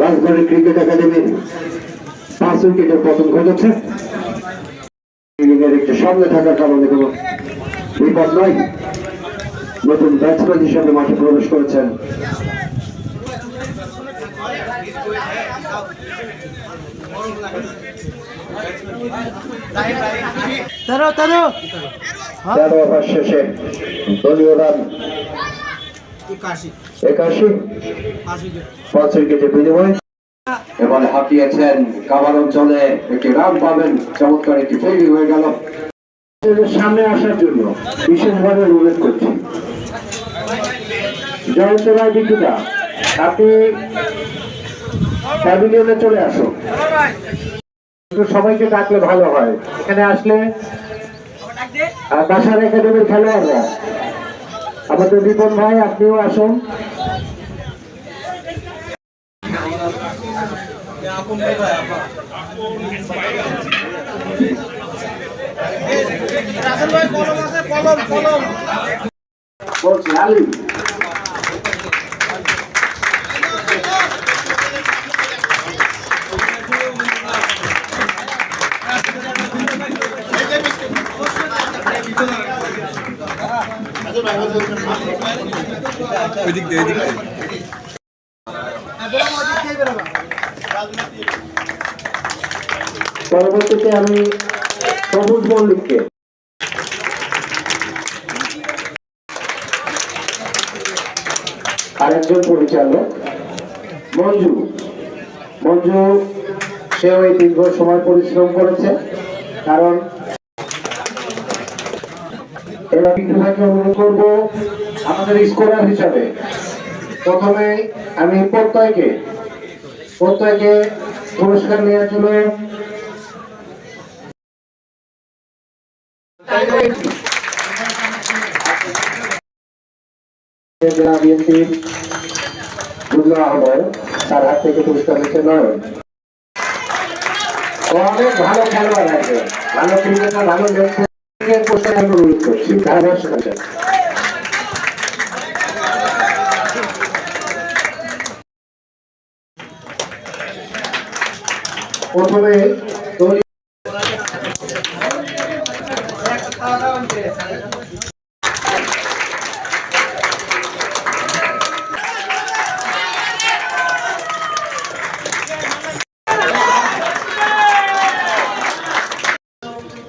রাজধানী ক্রিকেট একাডেমির পাঁচ উইকেটের পতন ঘটেছে। সামনে থাকার কারণে কোনো বিপদ নয়। নতুন ব্যাটসম্যান হিসেবে মাঠে প্রবেশ করেছেন। তেরো তেরো। তেরো ওভার শেষে দলীয় রান। একাশি। পাঁচ উইকেট এবারে হাঁটিয়েছেন কাবার অঞ্চলে একটি রান পাবেন। চমৎকার একটি ফেরি হয়ে গেল। সামনে আসার জন্য বিশেষভাবে অনুরোধ করছি। জয়ন্ত রায় দীপিকা আপনি প্যাভিলিয়নে চলে আসুন। সবাইকে ডাকলে ভালো হয়। এখানে আসলে বাসার একাডেমির খেলোয়াড়রা। আমাদের রিপন ভাই আপনিও আসুন। বলছি আলী পরবর্তীতে আমি সবুজ মল্লিককে। আরেকজন পরিচালক, মঞ্জু। মঞ্জু, সেও এই দীর্ঘ সময় পরিশ্রম করেছে, কারণ এবার বিক্রু ভাইকে অনুরোধ করব আমাদের স্কোরার হিসাবে। প্রথমে আমি প্রত্যয়কে প্রত্যয়কে পুরস্কার নেওয়ার জন্য তার হাত থেকে পুরস্কার নিচ্ছে নয়। ভালো খেলোয়াড় আছে। ভালো ক্রিকেটার, ভালো আমি অনুরোধ করছি ধারাভাষ্য আছে। প্রথমে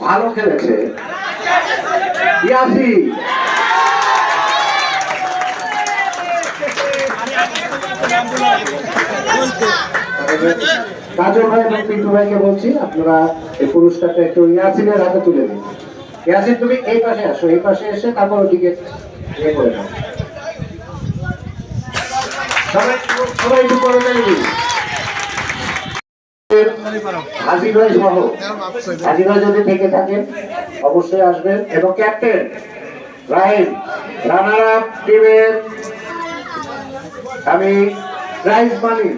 ভালো খেলেছে। ইয়াসি কাজল ভাই এবং পিন্টু ভাইকে বলছি, আপনারা এই পুরস্কারটা একটু ইয়াসিনের হাতে তুলে দিন। ইয়াসিন, তুমি এই পাশে আসো, এই পাশে এসে তারপর ওদিকে ইয়ে করে দাও। সবাই সবাই একটু করে হাজির হাজির যদি থেকে থাকেন, অবশ্যই আসবেন। এবং ক্যাপ্টেন রাহিম রানার আপ টিমের আমি প্রাইজ মানি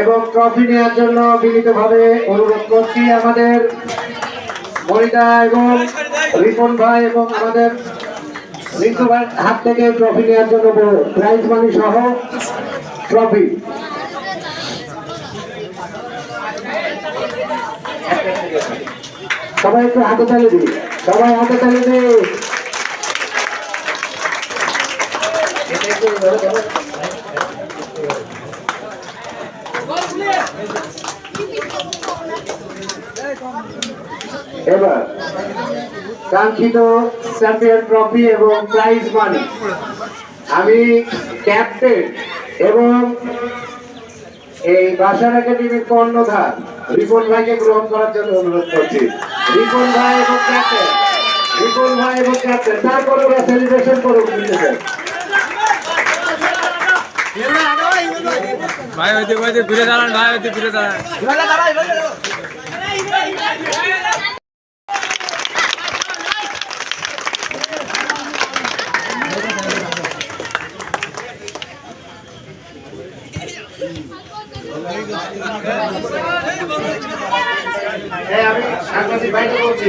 এবং ট্রফি নেওয়ার জন্য বিনীতভাবে অনুরোধ করছি আমাদের মহিলা এবং রিপন ভাই এবং আমাদের রিঙ্কু ভাই হাত থেকে ট্রফি নেওয়ার জন্য প্রাইজ মানি সহ ট্রফি। সবাই একটু হাতে তালে দিই সবাই হাতে তালে দিই এবার কাঙ্ক্ষিত চ্যাম্পিয়ন ট্রফি এবং প্রাইজ মানি আমি ক্যাপ্টেন এবং এই ভাষার একাডেমির কর্ণধার। রিপন ভাইকে গ্রহণ করার জন্য অনুরোধ করছি। রিপন ভাই এবং ক্যাপ্টেন রিপন ভাই এবং ক্যাপ্টেন তারপরে ওরা সেলিব্রেশন করুক ভাই ওইদিক ওইদিক ঘুরে দাঁড়ান, ভাই ওইদিক ঘুরে দাঁড়ান। Thank you. আমি সাংবাদিক বাইরে বলছি।